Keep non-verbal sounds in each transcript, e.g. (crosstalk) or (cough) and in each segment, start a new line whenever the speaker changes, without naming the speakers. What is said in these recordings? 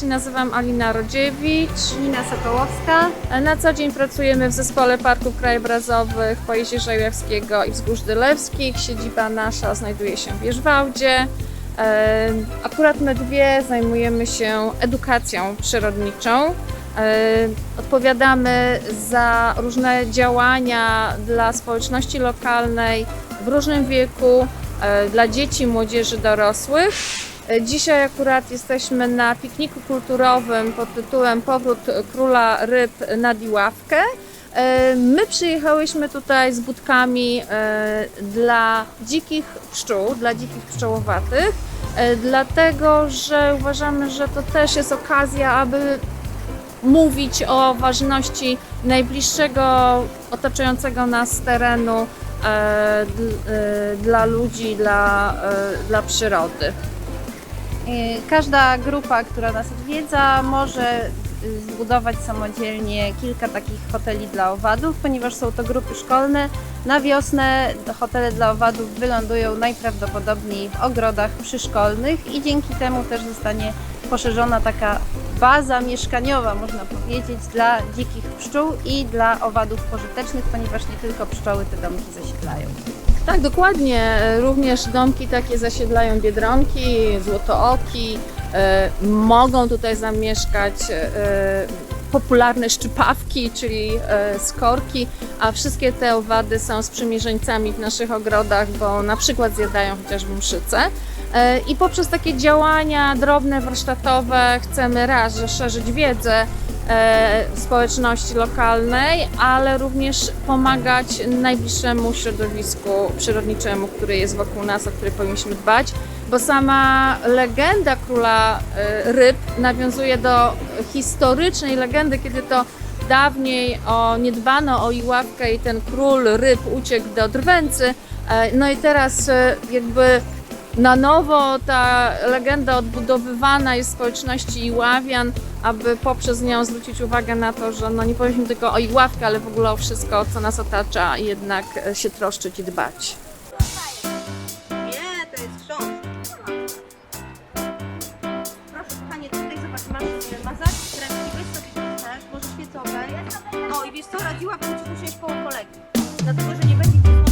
się nazywam Alina Rodziewicz.
Nina Sokołowska.
Na co dzień pracujemy w Zespole Parków Krajobrazowych Pojezierza Jałewskiego i Wzgórz Dylewskich. Siedziba nasza znajduje się w Wierzwałdzie. E, Akurat my dwie zajmujemy się edukacją przyrodniczą. E, Odpowiadamy za różne działania dla społeczności lokalnej w różnym wieku, e, dla dzieci, młodzieży, dorosłych. E, Dzisiaj akurat jesteśmy na pikniku kulturowym pod tytułem Powrót Króla Ryb na Diławkę. E, My przyjechałyśmy tutaj z budkami e, dla dzikich pszczół, dla dzikich pszczołowatych, dlatego że uważamy, że to też jest okazja, aby mówić o ważności najbliższego otaczającego nas terenu dl- dla ludzi, dla, dla przyrody.
Y, Każda grupa, która nas odwiedza, może y, zbudować samodzielnie kilka takich hoteli dla owadów, ponieważ są to grupy szkolne. Na wiosnę hotele dla owadów wylądują najprawdopodobniej w ogrodach przyszkolnych i dzięki temu też zostanie poszerzona taka baza mieszkaniowa, można powiedzieć, dla dzikich pszczół i dla owadów pożytecznych, ponieważ nie tylko pszczoły te domki zasiedlają.
Tak, dokładnie. Również domki takie zasiedlają biedronki, złotooki. E, mogą tutaj zamieszkać e, popularne szczypawki, czyli e, skorki, a wszystkie te owady są sprzymierzeńcami w naszych ogrodach, bo na przykład zjadają chociażby mszyce. I poprzez takie działania drobne, warsztatowe chcemy raz, że szerzyć wiedzę społeczności lokalnej, ale również pomagać najbliższemu środowisku przyrodniczemu, który jest wokół nas, o który powinniśmy dbać, bo sama legenda króla e, ryb nawiązuje do historycznej legendy, kiedy to dawniej o, nie dbano o Iławkę i ten król ryb uciekł do Drwęcy. E, No i teraz e, jakby na nowo ta legenda odbudowywana jest w społeczności Iławian, aby poprzez nią zwrócić uwagę na to, że no nie powinniśmy tylko o Iławkę, ale w ogóle o wszystko, co nas otacza jednak e, się troszczyć i dbać.
Nie, to jest książ. Proszę kochanie, tutaj zobacz, masz e, mazaki, kremki, weź sobie to też, może świecowe. No i wiesz co, radziłabym ci usiąść koło kolegi. Dlatego, że nie będzie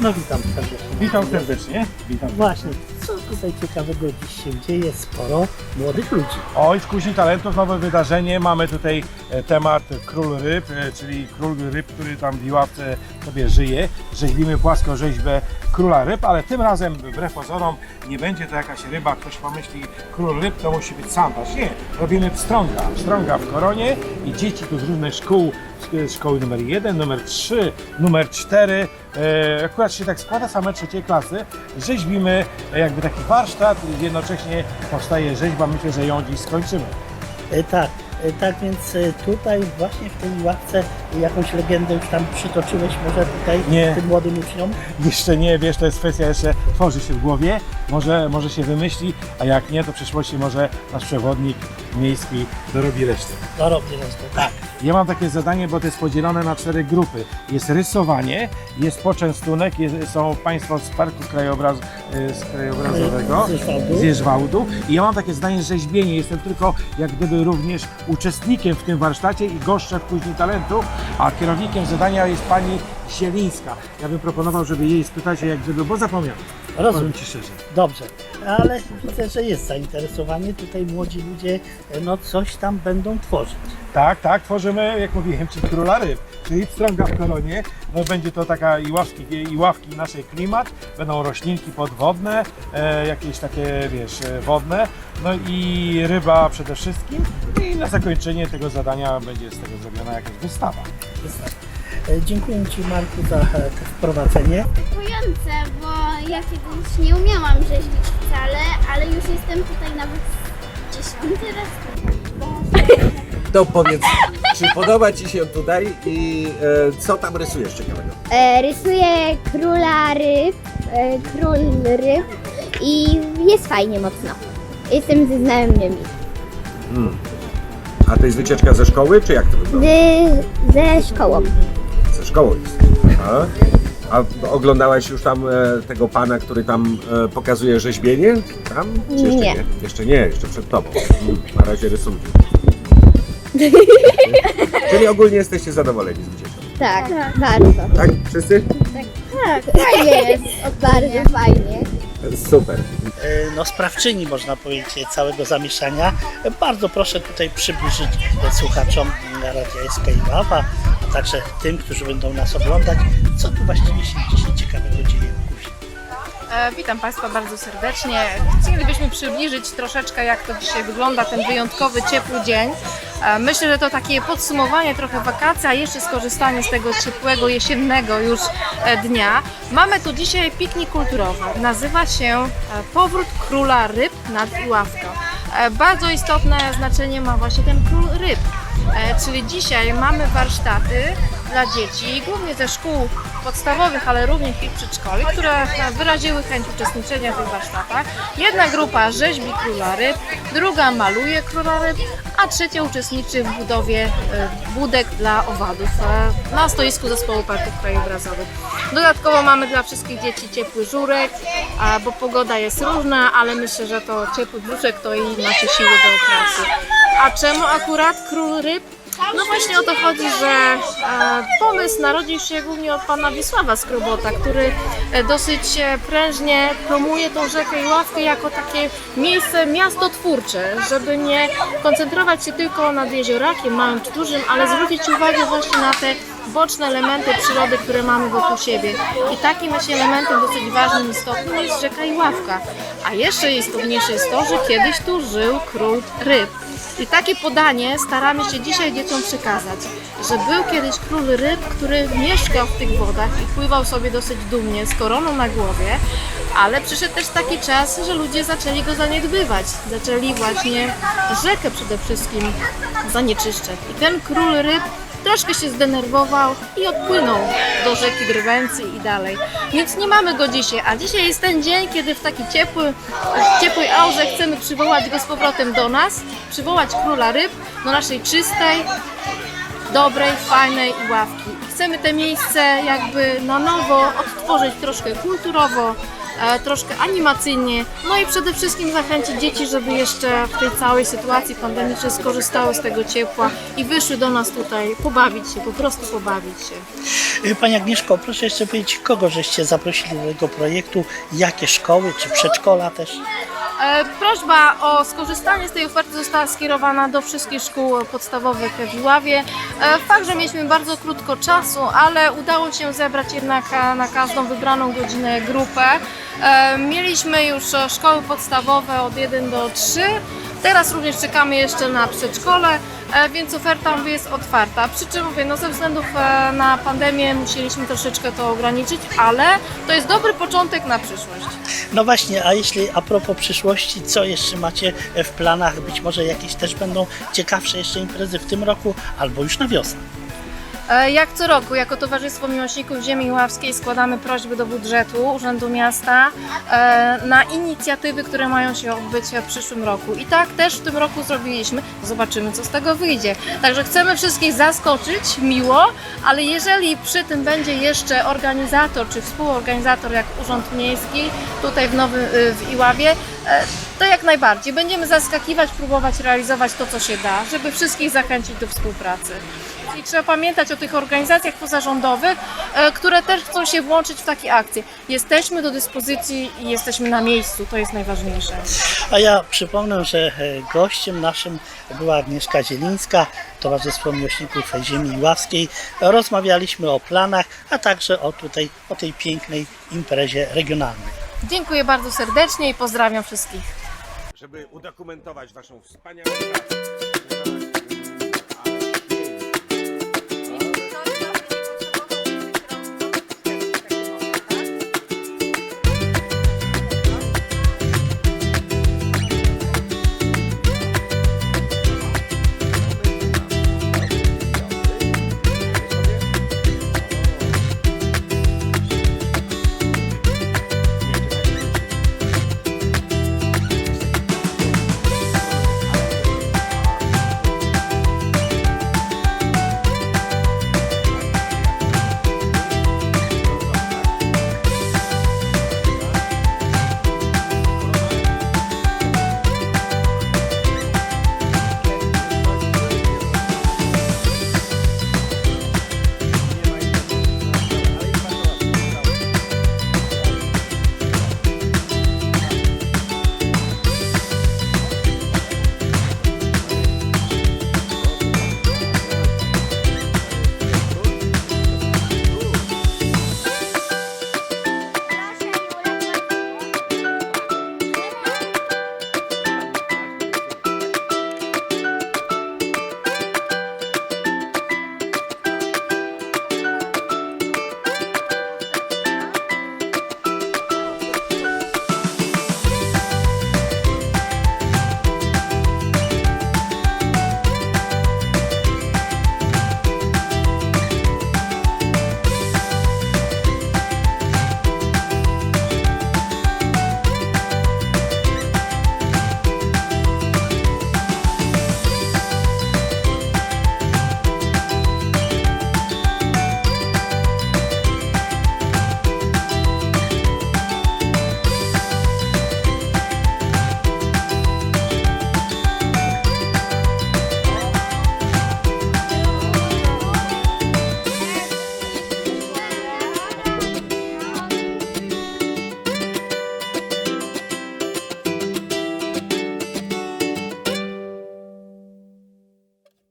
No witam serdecznie.
Witam serdecznie. Witam.
Właśnie, co tutaj ciekawego dziś się dzieje? Sporo młodych ludzi.
Oj, Kuźni Talentów, nowe wydarzenie. Mamy tutaj e, temat Król Ryb, e, czyli król ryb, który tam w Iławce sobie żyje. Rzeźbimy płaskorzeźbę króla ryb, ale tym razem wbrew pozorom nie będzie to jakaś ryba, ktoś pomyśli król ryb to musi być sandaż. Nie, robimy pstrąga. Pstrąga w koronie i dzieci tu z różnych szkół, szkoły numer 1, numer 3, numer 4. E, akurat się tak składa, same trzeciej klasy. Rzeźbimy e, jakby taki warsztat, jednocześnie powstaje rzeźba. Myślę, że ją dziś skończymy.
E, Tak, e, tak więc e, tutaj właśnie w tej ławce jakąś legendę już tam przytoczyłeś może tutaj
Nie.
tym młodym uczniom?
Jeszcze nie, wiesz, to jest kwestia jeszcze tworzy się w głowie, może, może się wymyśli, a jak nie, to w przyszłości może nasz przewodnik miejski dorobi resztę.
Robię resztę, tak.
Ja mam takie zadanie, bo to jest podzielone na cztery grupy. Jest rysowanie, jest poczęstunek, jest, są Państwo z Parku Krajobraz, y, z Krajobrazowego, z Jeżwałdu i ja mam takie zadanie rzeźbienie. Jestem tylko jak gdyby również uczestnikiem w tym warsztacie i goszczę w Kuźni Talentu, a kierownikiem zadania jest Pani Zielińska. Ja bym proponował, żeby jej spytać, jak gdyby, bo zapomniałem.
Rozumiem.
Powiem Ci szczerze.
Dobrze, ale widzę, że jest zainteresowanie. Tutaj młodzi ludzie e, no coś tam będą tworzyć.
Tak, tak, tworzymy, jak mówiłem Ci, króla ryb, czyli pstrąga w koronie. No, będzie to taka i ławki, i ławki naszej klimat, będą roślinki podwodne, e, jakieś takie, wiesz, e, wodne, no i ryba przede wszystkim. I na zakończenie tego zadania będzie z tego zrobiona jakaś wystawa.
E, Dziękuję Ci Marku za e, to wprowadzenie.
Intrygujące, bo ja kiedyś nie umiałam rzeźbić wcale, ale już jestem tutaj nawet dziesiąty raz. (laughs)
To powiedz, czy podoba Ci się tutaj i e, co tam rysujesz ciekawego?
E, rysuję króla ryb, e, król ryb i jest fajnie mocno. Jestem ze znajomymi.
A to jest wycieczka ze szkoły, czy jak to wygląda?
Z, ze szkołą.
Ze szkoły jest. A, a oglądałaś już tam e, tego pana, który tam e, pokazuje rzeźbienie? Tam? Czy jeszcze
Nie.
nie? Jeszcze nie, jeszcze przed tobą. Mm, Na razie rysunki. (laughs) Czyli ogólnie jesteście zadowoleni z wycieczki.
Tak, bardzo.
Tak? Wszyscy?
Fajnie jest, bardzo fajnie.
Super.
E, no, sprawczyni, można powiedzieć, całego zamieszania. E, Bardzo proszę tutaj przybliżyć e, słuchaczom Radia SK Iława, a także tym, którzy będą nas oglądać, co tu właściwie się dzisiaj ciekawego dzieje.
E, Witam Państwa bardzo serdecznie. Chcielibyśmy przybliżyć troszeczkę, jak to dzisiaj wygląda, ten wyjątkowy, ciepły dzień. E, Myślę, że to takie podsumowanie trochę wakacji, a jeszcze skorzystanie z tego ciepłego, jesiennego już e, dnia. Mamy tu dzisiaj piknik kulturowy. Nazywa się Powrót Króla Ryb nad Iławką. Bardzo istotne znaczenie ma właśnie ten król ryb. E, Czyli dzisiaj mamy warsztaty dla dzieci, głównie ze szkół podstawowych, ale również i przedszkoli, które wyraziły chęć uczestniczenia w tych warsztatach. Jedna grupa rzeźbi króla ryb, druga maluje króla ryb, a trzecia uczestniczy w budowie e, budek dla owadów e, na stoisku zespołu parków krajobrazowych. Dodatkowo mamy dla wszystkich dzieci ciepły żurek, bo pogoda jest różna, ale myślę, że to ciepły brzuszek to i macie siły do pracy. A czemu akurat król ryb? No właśnie o to chodzi, że e, pomysł narodził się głównie od pana Wisława Skrobota, który e, dosyć e, prężnie promuje tą rzekę i ławkę jako takie miejsce miastotwórcze, żeby nie koncentrować się tylko nad jeziorakiem małym czy dużym, ale zwrócić uwagę właśnie na te boczne elementy przyrody, które mamy wokół siebie. I takim właśnie elementem dosyć ważnym, istotnym jest rzeka i ławka. A jeszcze istotniejsze jest to, że kiedyś tu żył król ryb. I takie podanie staramy się dzisiaj dzieciom przekazać, że był kiedyś król ryb, który mieszkał w tych wodach i pływał sobie dosyć dumnie z koroną na głowie, ale przyszedł też taki czas, że ludzie zaczęli go zaniedbywać. Zaczęli właśnie rzekę przede wszystkim zanieczyszczać. I ten król ryb troszkę się zdenerwował i odpłynął do rzeki Drwęcy i dalej. Więc nie mamy go dzisiaj, a dzisiaj jest ten dzień, kiedy w taki ciepły, w ciepłej aurze chcemy przywołać go z powrotem do nas, przywołać króla ryb do naszej czystej, dobrej, fajnej ławki. Chcemy te miejsce jakby na nowo odtworzyć troszkę kulturowo, troszkę animacyjnie, no i przede wszystkim zachęcić dzieci, żeby jeszcze w tej całej sytuacji pandemicznej skorzystały z tego ciepła i wyszły do nas tutaj pobawić się, po prostu pobawić się.
Y, Pani Agnieszko, proszę jeszcze powiedzieć, kogo żeście zaprosili do tego projektu, jakie szkoły czy przedszkola też?
E, Prośba o skorzystanie z tej oferty została skierowana do wszystkich szkół podstawowych w Iławie. E, Fakt, że mieliśmy bardzo krótko czasu, ale udało się zebrać jednak e, na każdą wybraną godzinę grupę. E, Mieliśmy już szkoły podstawowe od 1 do 3. Teraz również czekamy jeszcze na przedszkole, więc oferta jest otwarta. Przy czym mówię, no ze względów e, na pandemię musieliśmy troszeczkę to ograniczyć, ale to jest dobry początek na przyszłość.
No właśnie, a jeśli a propos przyszłości, co jeszcze macie w planach? Być może jakieś też będą ciekawsze jeszcze imprezy w tym roku albo już na wiosnę.
E, Jak co roku, jako Towarzystwo Miłośników Ziemi Ławskiej składamy prośby do budżetu Urzędu Miasta e, na inicjatywy, które mają się odbyć w przyszłym roku. I tak też w tym roku zrobiliśmy. Zobaczymy, co z tego wyjdzie. Także chcemy wszystkich zaskoczyć miło, ale jeżeli przy tym będzie jeszcze organizator czy współorganizator, jak Urząd Miejski tutaj w Nowym y, w Iławie, e, to jak najbardziej. Będziemy zaskakiwać, próbować realizować to, co się da, żeby wszystkich zachęcić do współpracy. I trzeba pamiętać o tych organizacjach pozarządowych, e, które też chcą się włączyć w takie akcje. Jesteśmy do dyspozycji i jesteśmy na miejscu, to jest najważniejsze.
A ja przypomnę, że e, gościem naszym była Agnieszka Zielińska, Towarzystwo Miłośników Ziemi Łaskiej. Rozmawialiśmy o planach, a także o tutaj, o tej pięknej imprezie regionalnej.
Dziękuję bardzo serdecznie i pozdrawiam wszystkich.
Żeby udokumentować Waszą wspaniałą pracę.